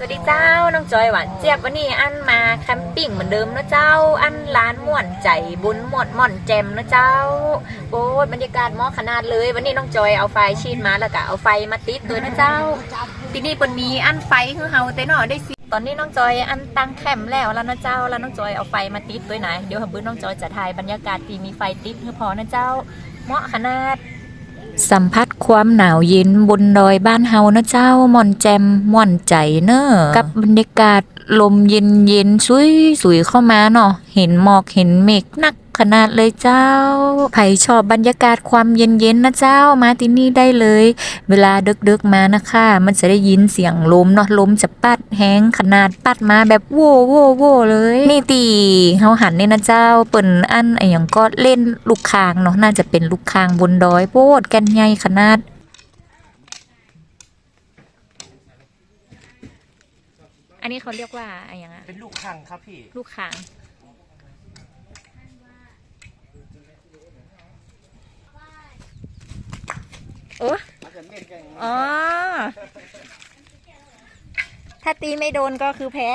สวัสดีเจ้า น้องจอยหวานเจี๊ยบวันนี้อันมาแคมปิ้งเหมือนเดิมนะเจ้า อันร้านม่วนใจบุญหมดม่อนแจมนะเจ้า โอ้บรรยากาศมอขนาดเลย วันนี้น้องจอยเอาไฟชีดมาแล้วก็เอาไฟมาติดด้วยนะเจ้า ที่นี่เปินมีอันไฟคือเฮาเต้นอได้สิตอนนี้น้องจอยอันตั้งแคมป์แล้วแล้วนะเจ้า แล้วน้องจอยเอาไฟมาติดด้วยนะเดี๋ยวหาบื้อน้องจอยจะถ่ายบรรยากาศที่มีไฟติดคือพอนะเจ้าเหมาะขนาด สัมผัสความหนาวเย็นบนดอยบ้านเฮานะเจ้าม่อนแจมม่อนใจเนอะกับบรรยากาศลมเย็นเย็นสุยสุยๆเข้ามาเนาะเห็นหมอกเห็นเมฆนัก ขนาดเลยเจ้าใครชอบบรรยากาศความเย็นเย็นๆนะเจ้ามาที่นี่ได้เลย เวลาดึกๆมานะคะ มันจะได้ยินเสียงลมเนาะลมจะปัดแห้งขนาดปัดมาแบบโว้โว้โว้เลย นี่ตีเฮาหันนี่นะเจ้าเปิ่นอันไอหยังก็เล่นลูกคางเนาะน่าจะเป็นลูกคางบนดอยโพดแกันใหญ่ขนาดอันนี้เขาเรียกว่าอะไรยังอะเป็นลูกคังครับพี่ ลูกคาง โอ้อ๋อ ถ้าตีไม่โดนก็คือแพ้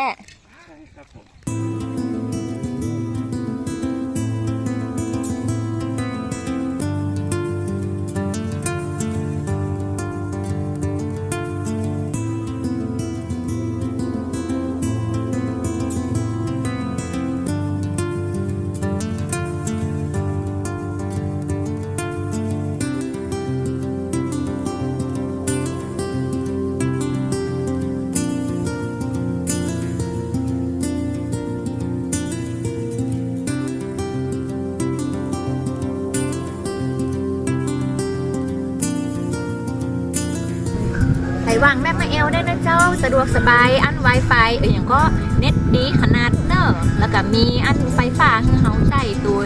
ใส่วางแม่มาเอลได้นะเจ้า สะดวกสบายอัน Wi-Fi เอออย่างก็เน็ตดีขนาดเนอะแล้วก็มีอันไฟฟ้าให้เฮาใช้ตัว